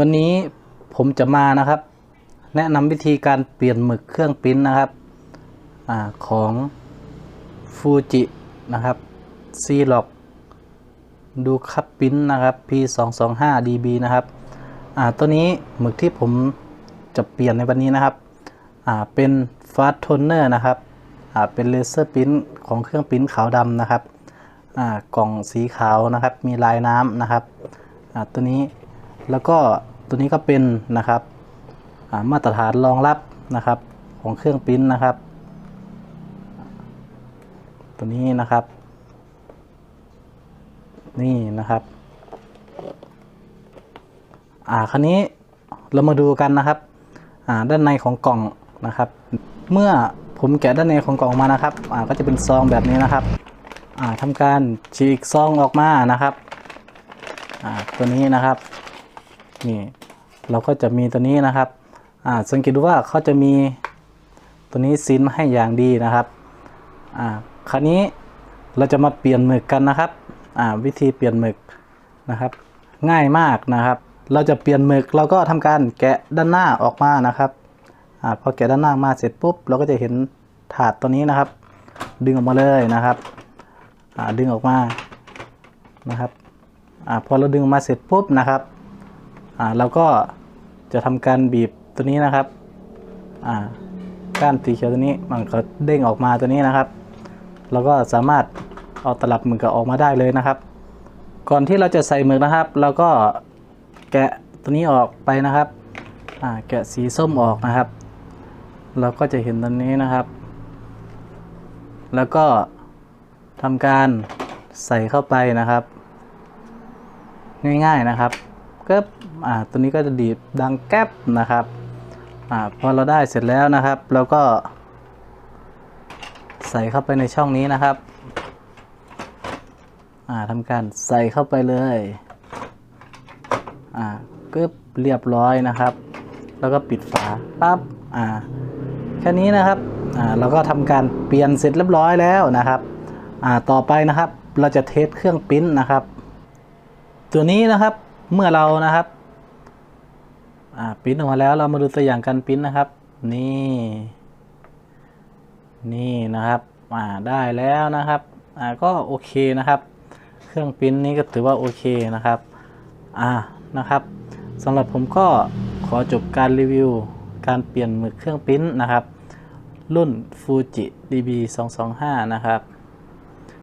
วันนี้ผมจะมานะครับ แนะนำวิธีการเปลี่ยนหมึกเครื่องปิ้นนะครับอของฟูจินะครับ c l o c ดูคับปิ้นนะครับ P 2 2 5 dB นะครับตัวนี้หมึกที่ผมจะเปลี่ยนในวันนี้นะครับเป็นฟาสโทนเนอร์นะครับเป็นเลเซอร์ปิ้นของเครื่องปิ้นขาวดำนะครับกล่องสีขาวนะครับ มีลายน้ำนะครับตัวนี้ แล้วก็ตัวนี้ก็เป็นนะครับมาตรฐานรองรับนะครับของเครื่องปริ้นนะครับ ตัวนี้นะครับ นี่นะครับอ่าคราวนี้เรามาดูกันนะครับอ่าด้านในของกล่องนะครับ เมื่อผมแกะด้านในของกล่องมานะครับอ่าก็จะเป็นซองแบบนี้นะครับอ่าทำการฉีกซองออกมานะครับอ่าตัวนี้นะครับ นี่เราก็จะมีตัวนี้นะครับอ่าสังเกตดูว่าเขาจะมีตัวนี้ซินมาให้อย่างดีนะครับอ่าคราวนี้เราจะมาเปลี่ยนหมึกกันนะครับอ่าวิธีเปลี่ยนหมึกนะครับ ง่ายมากนะครับ เราจะเปลี่ยนหมึกเราก็ทำการแกะด้านหน้าออกมานะครับอ่าพอแกะด้านหน้ามาเสร็จปุ๊บ เราก็จะเห็นถาดตัวนี้นะครับ ดึงออกมาเลยนะครับอ่าดึงออกมานะครับอ่าพอเราดึงออกมาเสร็จปุ๊บนะครับ อ่าเราก็จะทำการบีบตัวนี้นะครับอ่าก้านสีเขียวตัวนี้มันก็เด้งออกมาตัวนี้นะครับ เราก็สามารถเอาตลับหมึกออกมาได้เลยนะครับ ก่อนที่เราจะใส่หมึกนะครับเราก็แกะตัวนี้ออกไปนะครับอ่าแกะสีส้มออกนะครับ เราก็จะเห็นตัวนี้นะครับ แล้วก็ทำการใส่เข้าไปนะครับ ง่ายๆนะครับก็ อ่าตัวนี้ก็จะดีดดังแก๊บนะครับอ่าพอเราได้เสร็จแล้วนะครับเราก็ ใส่เข้าไปในช่องนี้นะครับอ่าทำการใส่เข้าไปเลยอ่าก็เรียบร้อยนะครับ แล้วก็ปิดฝาปั๊บอ่าแค่นี้นะครับอ่าเราก็ทำการเปลี่ยนเสร็จเรียบร้อยแล้วนะครับอ่าต่อไปนะครับเราจะเทสเครื่องปิ้นนะครับ ตัวนี้นะครับเมื่อเรานะครับ อ่าปิ้นออกมาแล้วเรามาดูตัวอย่างการปิ้นนะครับ นี่ นี่นะครับอ่าได้แล้วนะครับอ่าก็โอเคนะครับ เครื่องปิ้นนี้ก็ถือว่าโอเคนะครับอ่านะครับสำหรับผมก็ขอจบการรีวิว การเปลี่ยนหมึกเครื่องปิ้นนะครับ รุ่น Fuji DB 225 นะครับ